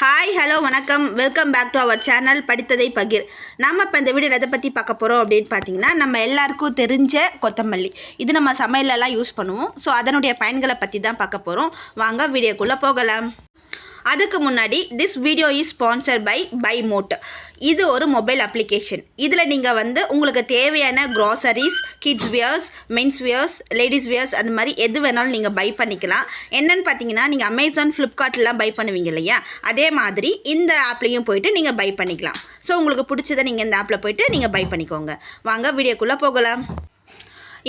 Hi hello வணக்கம். Welcome back to our channel படித்ததை பகிர். நம்ம இப்போ இந்த வீடியோ எதை பற்றி பார்க்க போகிறோம் அப்படின்னு பார்த்தீங்கன்னா நம்ம எல்லாருக்கும் தெரிஞ்ச கொத்தமல்லி. இது நம்ம சமையலெல்லாம் யூஸ் பண்ணுவோம். ஸோ அதனுடைய பயன்களை பற்றி தான் பார்க்க போகிறோம் வாங்க வீடியோக்குள்ளே போகலாம். அதுக்கு முன்னாடி this video is sponsor by by mod இது ஒரு மொபைல் அப்ளிகேஷன் இதில் நீங்கள் வந்து உங்களுக்கு தேவையான groceries kids wears mens wears ladies wears அந்த மாதிரி எது வேணாலும் நீங்கள் பை பண்ணிக்கலாம். என்னென்னு பார்த்தீங்கன்னா நீங்கள் அமேசான் ஃப்ளிப்கார்ட்லாம் பை பண்ணுவீங்க இல்லையா? அதே மாதிரி இந்த ஆப்லேயும் போயிட்டு நீங்கள் பை பண்ணிக்கலாம். ஸோ உங்களுக்கு பிடிச்சதை நீங்கள் இந்த ஆப்பில் போயிட்டு நீங்கள் பை பண்ணிக்கோங்க. வாங்க வீடியோக்குள்ளே போகலாம்.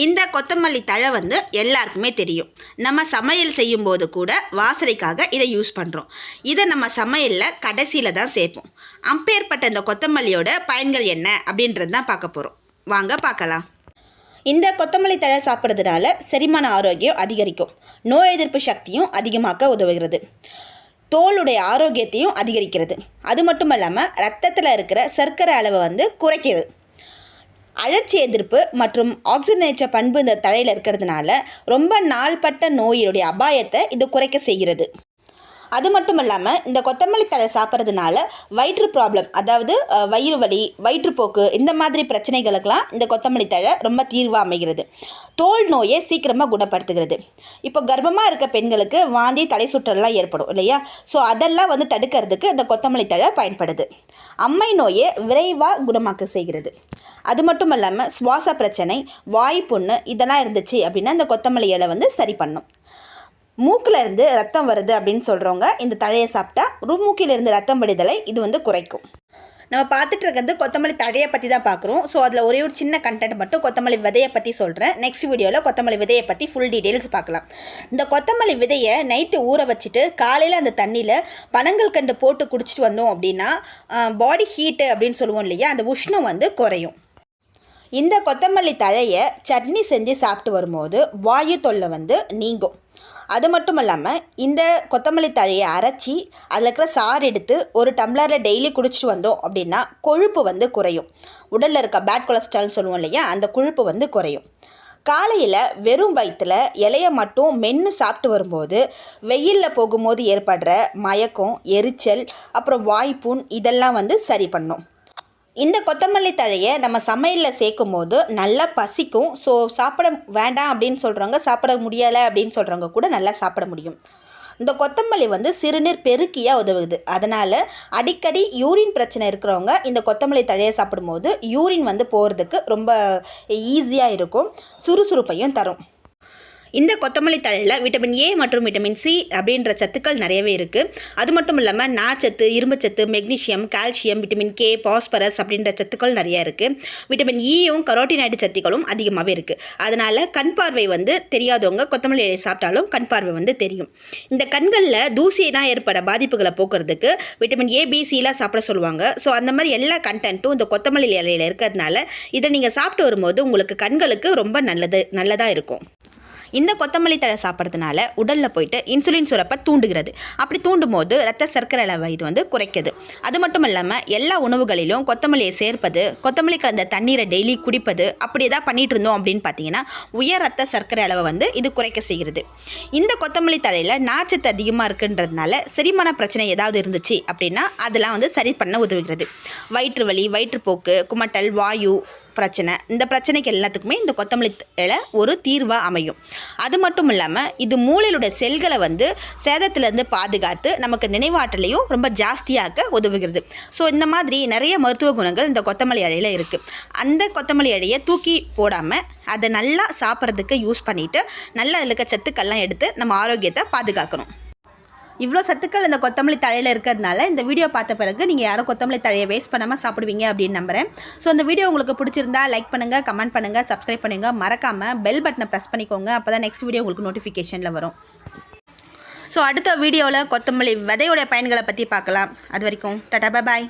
இந்த கொத்தமல்லி தழை வந்து எல்லாருக்குமே தெரியும். நம்ம சமையல் செய்யும்போது கூட வாசனைக்காக இதை யூஸ் பண்ணுறோம் இதை நம்ம சமையலில் கடைசியில் தான் சேர்ப்போம். அம்பேற்பட்ட இந்த கொத்தமல்லியோட பயன்கள் என்ன அப்படின்றது தான் பார்க்க போகிறோம் வாங்க பார்க்கலாம். இந்த கொத்தமல்லி தழை சாப்பிட்றதுனால செரிமான ஆரோக்கியம் அதிகரிக்கும். நோய் எதிர்ப்பு சக்தியும் அதிகமாக்க உதவுகிறது. தோலுடைய ஆரோக்கியத்தையும் அதிகரிக்கிறது. அது மட்டும் இல்லாமல் ரத்தத்தில் இருக்கிற சர்க்கரை அளவை வந்து குறைக்கிறது. அழற்சி எதிர்ப்பு மற்றும் ஆக்சிஜனேற்ற பண்பு இந்த தழையில் இருக்கிறதுனால ரொம்ப நாள்பட்ட நோயினுடைய அபாயத்தை இது குறைக்க செய்கிறது. அது மட்டும் இல்லாமல் இந்த கொத்தமல்லி தழை சாப்பிட்றதுனால வயிற்று ப்ராப்ளம் அதாவது வயிறு வலி வயிற்றுப்போக்கு இந்த மாதிரி பிரச்சனைகளுக்கெல்லாம் இந்த கொத்தமல்லி தழை ரொம்ப தீர்வாக அமைகிறது. தோல் நோயை சீக்கிரமாக குணப்படுத்துகிறது. இப்போ கர்ப்பமாக இருக்க பெண்களுக்கு வாந்தி தலை சுற்றல்லாம் ஏற்படும் இல்லையா? ஸோ அதெல்லாம் வந்து தடுக்கிறதுக்கு இந்த கொத்தமல்லி தழை பயன்படுது. அம்மை நோயை விரைவாக குணமாக்க செய்கிறது. அது மட்டும் இல்லாமல் சுவாச பிரச்சனை வாய் புண்ணு இதெல்லாம் இருந்துச்சு அப்படின்னா இந்த கொத்தமல்லி இலை வந்து சரி பண்ணும். மூக்கில் இருந்து ரத்தம் வருது அப்படின்னு சொல்கிறவங்க இந்த தழையை சாப்பிட்டா மூக்கிலிருந்து மூக்கில் இருந்து ரத்தம் வடிதலை இது வந்து குறைக்கும். நம்ம பார்த்துட்டு இருக்கிறது கொத்தமல்லி தழையை பற்றி தான் பார்க்குறோம். ஸோ அதில் ஒரே ஒரு சின்ன கண்டென்ட் மட்டும் கொத்தமல்லி விதையை பற்றி சொல்கிறேன் நெக்ஸ்ட் வீடியோவில் கொத்தமல்லி விதையை பற்றி ஃபுல் டீட்டெயில்ஸ் பார்க்கலாம். இந்த கொத்தமல்லி விதையை நைட்டு ஊற வச்சுட்டு காலையில் அந்த தண்ணியில் பனங்கள் கண்டு போட்டு குடிச்சிட்டு வந்தோம் அப்படின்னா பாடி ஹீட்டு அப்படின்னு சொல்லுவோம் இல்லையா? அந்த உஷ்ணம் வந்து குறையும். இந்த கொத்தமல்லி தழையை சட்னி செஞ்சு சாப்பிட்டு வரும்போது வாயு தொல்லை வந்து நீங்கும். அது மட்டும் இல்லாமல் இந்த கொத்தமல்லி தழையை அரைச்சி அதில் இருக்கிற சாறு எடுத்து ஒரு டம்ளரில் டெய்லி குடிச்சிட்டு வந்தோம் அப்படின்னா கொழுப்பு வந்து குறையும். உடலில் இருக்க பேட் கொலஸ்ட்ரால்னு சொல்லுவோம் இல்லையா? அந்த கொழுப்பு வந்து குறையும். காலையில் வெறும் வயிற்றில் இலையை மட்டும் மென்று சாப்பிட்டு வரும்போது வெயிலில் போகும்போது ஏற்படுற மயக்கம் எரிச்சல் அப்புறம் வாய்ப்புண் இதெல்லாம் வந்து சரி பண்ணும். இந்த கொத்தமல்லி தழையை நம்ம சமையலில் சேர்க்கும் போது நல்லா பசிக்கும். ஸோ சாப்பிட வேண்டாம் அப்படின்னு சொல்கிறவங்க சாப்பிட முடியலை அப்படின்னு சொல்கிறவங்க கூட நல்லா சாப்பிட முடியும். இந்த கொத்தமல்லி வந்து சிறுநீர் பெருக்கியாக உதவுது. அதனால் அடிக்கடி யூரின் பிரச்சனை இருக்கிறவங்க இந்த கொத்தமல்லி தழையை சாப்பிடும்போது யூரின் வந்து போகிறதுக்கு ரொம்ப ஈஸியாக இருக்கும். சுறுசுறுப்பையும் தரும். இந்த கொத்தமல்லி தழையில் விட்டமின் ஏ மற்றும் விட்டமின் சி அப்படின்ற சத்துக்கள் நிறையவே இருக்குது அது மட்டும் இல்லாமல் நார்ச்சத்து இரும்புச்சத்து magnesium calcium vitamin K phosphorus அப்படின்ற சத்துக்கள் நிறைய இருக்குது விட்டமின் இயும் கரோட்டினைடு சத்துக்களும் அதிகமாகவே இருக்குது அதனால் கண் பார்வை வந்து தெரியாதவங்க கொத்தமல்லி இலையை சாப்பிட்டாலும் கண் பார்வை வந்து தெரியும். இந்த கண்களில் தூசியெல்லாம் ஏற்பட பாதிப்புகளை போக்குறதுக்கு விட்டமின் ஏ பிசிலாம் சாப்பிட சொல்லுவாங்க. ஸோ அந்த மாதிரி எல்லா கண்டென்ட்டும் இந்த கொத்தமல்லி இலையில் இருக்கிறதுனால இதை நீங்கள் சாப்பிட்டு வரும்போது உங்களுக்கு கண்களுக்கு ரொம்ப நல்லது நல்லதாக இருக்கும். இந்த கொத்தமல்லி தழை சாப்பிட்றதுனால உடலில் போயிட்டு இன்சுலின் சுரப்பை தூண்டுகிறது. அப்படி தூண்டும் போது ரத்த சர்க்கரை அளவை இது வந்து குறைக்குது. அது மட்டும் இல்லாமல் எல்லா உணவுகளிலும் கொத்தமல்லியை சேர்ப்பது கொத்தமல்லி கலந்த தண்ணீரை டெய்லி குடிப்பது அப்படி எதாவது பண்ணிகிட்டு இருந்தோம் அப்படின்னு பார்த்தீங்கன்னா உயர் ரத்த சர்க்கரை அளவை வந்து இது குறைக்க செய்கிறது. இந்த கொத்தமல்லி தழையில் நார்ச்சத்து அதிகமாக இருக்குன்றதுனால செரிமான பிரச்சனை ஏதாவது இருந்துச்சு அப்படின்னா அதெல்லாம் வந்து சரி பண்ண உதவுகிறது. வயிற்று வலி வயிற்றுப்போக்கு குமட்டல் வாயு பிரச்சனை. இந்த பிரச்சனைக்கு எல்லாத்துக்குமே இந்த கொத்தமல்லி இலை ஒரு தீர்வாக அமையும். அது மட்டும் இல்லாமல் இது மூளையிலுடைய செல்களை வந்து சேதத்திலேருந்து பாதுகாத்து நமக்கு நினைவாற்றலையும் ரொம்ப ஜாஸ்தியாக்க உதவுகிறது. ஸோ இந்த மாதிரி நிறைய மருத்துவ குணங்கள் இந்த கொத்தமல்லி இலையில் இருக்குது அந்த கொத்தமல்லி இலையை தூக்கி போடாமல் அதை நல்லா சாப்பிட்றதுக்கு யூஸ் பண்ணிவிட்டு நல்லா அதில் இருக்க சத்துக்கள்லாம் எடுத்து நம்ம ஆரோக்கியத்தை பாதுகாக்கணும். இவ்வளோ சத்துக்கள் இந்த கொத்தமல்லி தழையில் இருக்கிறதுனால இந்த வீடியோ பார்த்த பிறகு நீங்கள் யாரும் கொத்தமல்லி தழையை வேஸ்ட் பண்ணாமல் சாப்பிடுவீங்க அப்படின்னு நம்புறேன். ஸோ இந்த வீடியோ உங்களுக்கு பிடிச்சிருந்தா லைக் பண்ணுங்கள் கமெண்ட் பண்ணுங்கள் சப்ஸ்கிரைப் பண்ணுங்கள் மறக்காமல் பெல் பட்டனை ப்ரெஸ் பண்ணிக்கோங்க. அப்போ தான் நெக்ஸ்ட் வீடியோ உங்களுக்கு நோட்டிஃபிகேஷனில் வரும். ஸோ அடுத்த வீடியோவில் கொத்தமல்லி விதையோடைய பயன்களை பற்றி பார்க்கலாம். அது வரைக்கும் டாடா பாய்